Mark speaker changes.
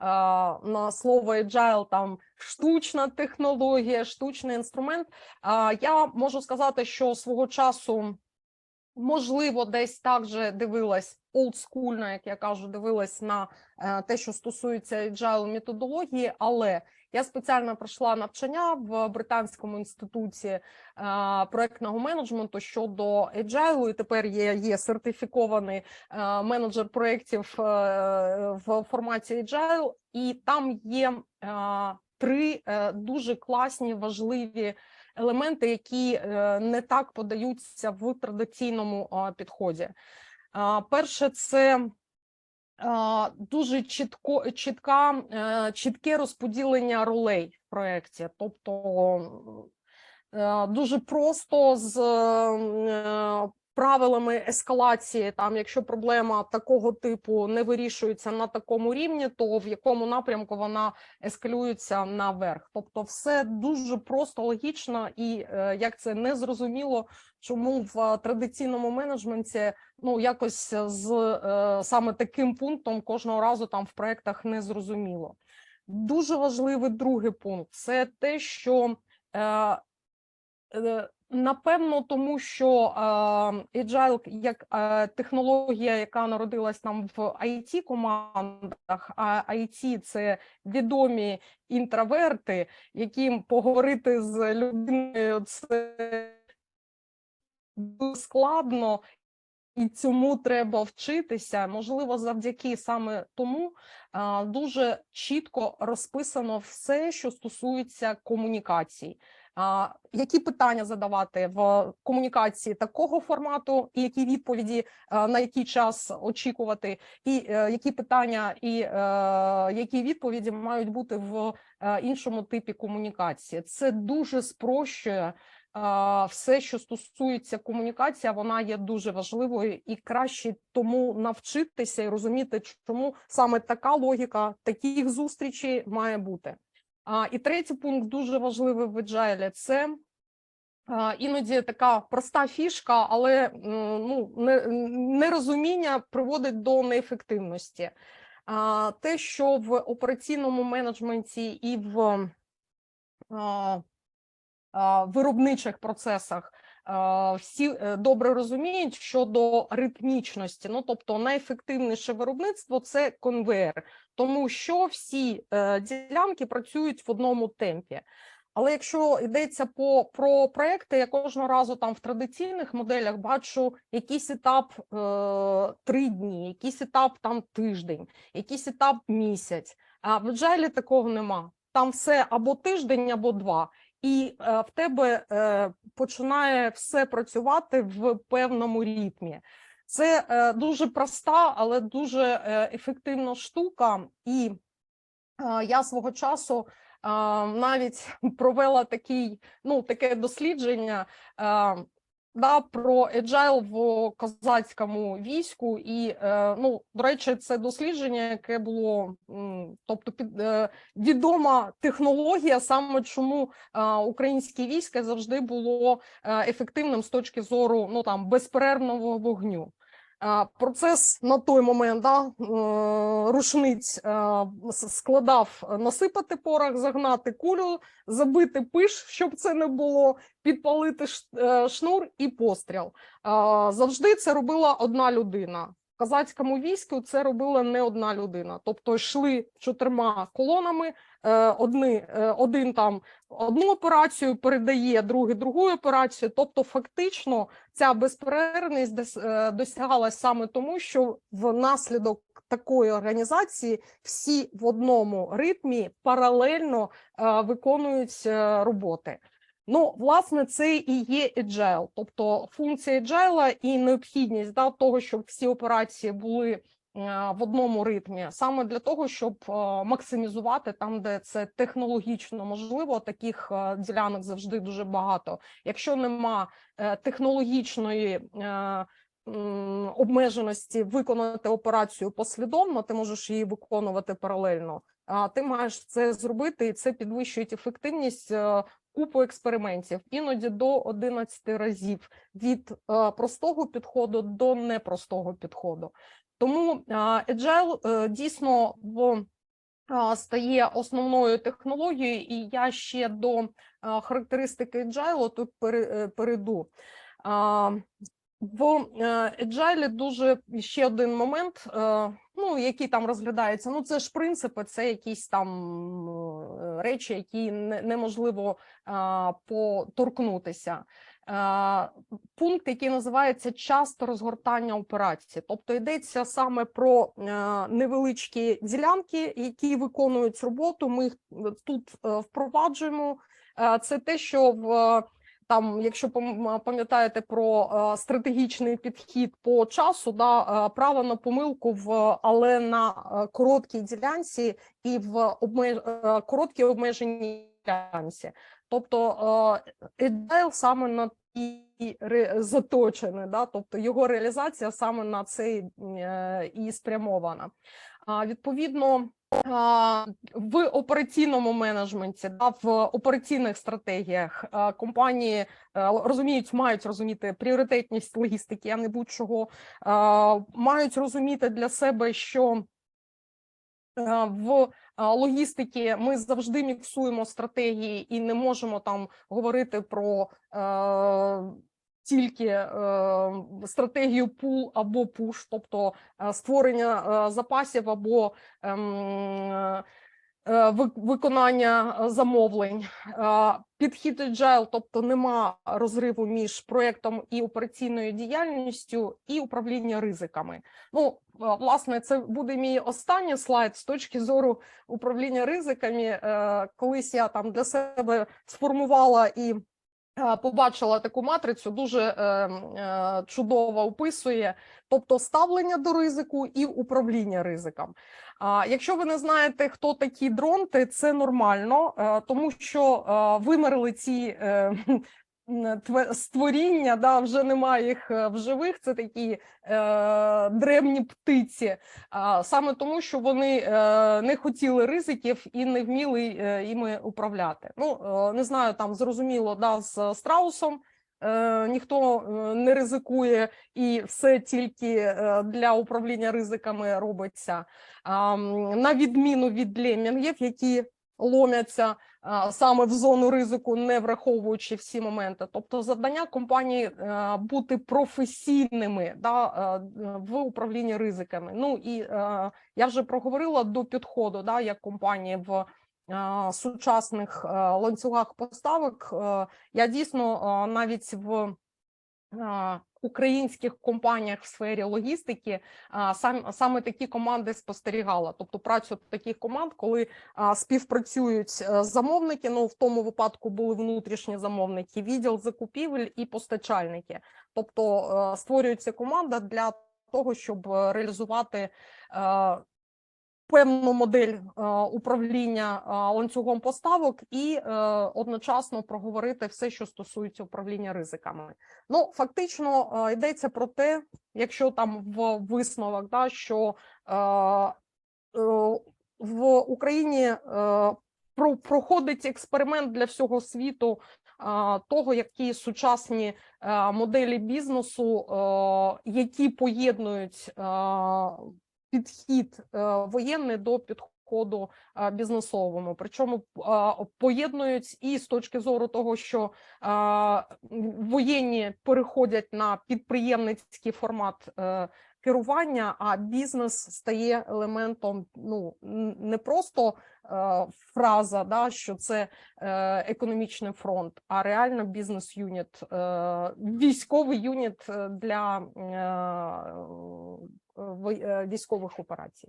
Speaker 1: на слово agile там штучна технологія, штучний інструмент. Я можу сказати, що свого часу можливо десь так же дивилась олдскульно, як я кажу, дивилась на е, те, що стосується agile методології, але я спеціально пройшла навчання в британському інституті е, проектного менеджменту щодо agile, і тепер є, є сертифікований е, менеджер проєктів е, в форматі agile, і там є три дуже класні важливі елементи, які не так подаються в традиційному підході. Перше, це дуже чітко, чітка, е, чітке розподілення ролей в проєкті. Тобто е, дуже просто з е, правилами ескалації. Там, якщо проблема такого типу не вирішується на такому рівні, то в якому напрямку вона ескалюється наверх. Тобто, все дуже просто логічно і е, як це не зрозуміло, чому в традиційному менеджменті ну якось з е, саме таким пунктом кожного разу там в проектах не зрозуміло. Дуже важливий другий пункт це те, що е, е, Напевно, тому що agile як технологія, яка народилась там в it командах, а IT – це відомі інтроверти, яким поговорити з людиною це складно, і цьому треба вчитися. Можливо, завдяки саме тому дуже чітко розписано все, що стосується комунікацій. Які питання задавати в комунікації такого формату, і які відповіді на який час очікувати, і е, які питання і е, які відповіді мають бути в е, іншому типі комунікації? Це дуже спрощує все, що стосується комунікації, вона є дуже важливою і краще тому навчитися і розуміти, чому саме така логіка таких зустрічей має бути. І третій пункт дуже важливий в Agile – це іноді така проста фішка, але ну, нерозуміння приводить до неефективності. Те, що в операційному менеджменті і в виробничих процесах всі е, добре розуміють щодо ритмічності. Ну, тобто, найефективніше виробництво це конвейер, тому що всі е, ділянки працюють в одному темпі. Але якщо йдеться по про проекти, я кожного разу там в традиційних моделях бачу якийсь етап е, три дні, якийсь етап там тиждень, якийсь етап місяць. А в Agile такого нема. Там все або тиждень, або два, і е, в тебе е, починає все працювати в певному ритмі. Це е, дуже проста, але дуже е, ефективна штука, і е, я свого часу навіть провела такий, ну, таке дослідження. Да, про agile в козацькому війську, і ну до речі, це дослідження, яке було тобто під відома технологія, саме чому українське військо завжди було ефективним з точки зору ну там безперервного вогню. Процес на той момент да, е, рушниць е, складав насипати порох, загнати кулю, забити пиш, щоб це не було, підпалити е, шнур і постріл. Завжди це робила одна людина. В казацькому війську це робила не одна людина. Тобто йшли чотирма колонами. Е, Одни, е, один там одну операцію передає, другий другу операцію. Тобто, фактично, ця безперервність е, досягалась саме тому, що внаслідок такої організації всі в одному ритмі паралельно виконують роботи. Ну, власне, це і є agile, тобто функція agile і необхідність да, того, щоб всі операції були в одному ритмі, саме для того, щоб е, максимізувати там, де це технологічно можливо. Таких е, ділянок завжди дуже багато. Якщо нема е, технологічної е, обмеженості виконати операцію послідовно, ти можеш її виконувати паралельно. А ти маєш це зробити, і це підвищує ефективність е, купу експериментів, іноді до 11 разів від е, простого підходу до непростого підходу. Тому е, agile е, дійсно в стає основною технологією, і я ще до характеристики Agile тут пере- перейду. В е, Agile дуже ще один момент, е, ну який там розглядається. Ну це ж принципи, це якісь там е, речі, які неможливо поторкнутися. Пункт, який називається часто розгортання операції, тобто йдеться саме про невеличкі ділянки, які виконують роботу. Ми їх тут впроваджуємо. Це те, що в там, якщо пам'ятаєте про е, стратегічний підхід по часу, да, е, право на помилку в але на е, короткій ділянці і в обмеж... короткій обмеженій ділянці. Тобто Agile саме на і заточений, да, тобто його реалізація саме на це е, і спрямована. А, відповідно, в операційному менеджменті, да, в операційних стратегіях компанії е, розуміють, мають розуміти пріоритетність логістики, а не будь-чого, мають розуміти для себе, що е, в логістики ми завжди міксуємо стратегії і не можемо там говорити про е, тільки е, стратегію пул або пуш, тобто е, створення е, запасів або ем, е, виконання е, замовлень. Е, Підхід agile, тобто нема розриву між проектом і операційною діяльністю, і управління ризиками. Ну, е, власне, це буде мій останній слайд з точки зору управління ризиками. Колись я там для себе сформувала і побачила таку матрицю, дуже е, е, чудово описує, тобто ставлення до ризику і управління ризиком. А якщо ви не знаєте, хто такі дронти, це нормально, е, тому що е, вимерли ці е, створіння, да, вже немає їх е, в живих. Це такі е, древні птиці, а, саме тому, що вони е, не хотіли ризиків і не вміли е, іми управляти. Ну е, не знаю, там зрозуміло, да, з страусом. Ніхто не ризикує, і все тільки для управління ризиками робиться. На відміну від лемінгів, які ломяться саме в зону ризику, не враховуючи всі моменти. Тобто, завдання компанії е, бути професійними да, е, в управлінні ризиками. Ну і е, я вже проговорила до підходу, да, як компанії в сучасних ланцюгах поставок. Я дійсно навіть в українських компаніях в сфері логістики сам, саме такі команди спостерігала. Тобто працю таких команд, коли співпрацюють е, замовники. Ну в тому випадку були внутрішні замовники, відділ закупівель і постачальники. Тобто е, створюється команда для того, щоб е, реалізувати. Певну модель е, управління е, ланцюгом поставок і е, одночасно проговорити все, що стосується управління ризиками. Ну, фактично йдеться про те, якщо там в висновок, да, що в Україні про, проходить експеримент для всього світу того, які сучасні моделі бізнесу, які поєднують підхід е, воєнний до підходу е, бізнесовому. Причому е, поєднують і з точки зору того, що воєнні переходять на підприємницький формат керування, а бізнес стає елементом ну не просто е, фраза, да, що це е, економічний фронт, а реально бізнес-юніт, е, військовий юніт для е, е, військових операцій.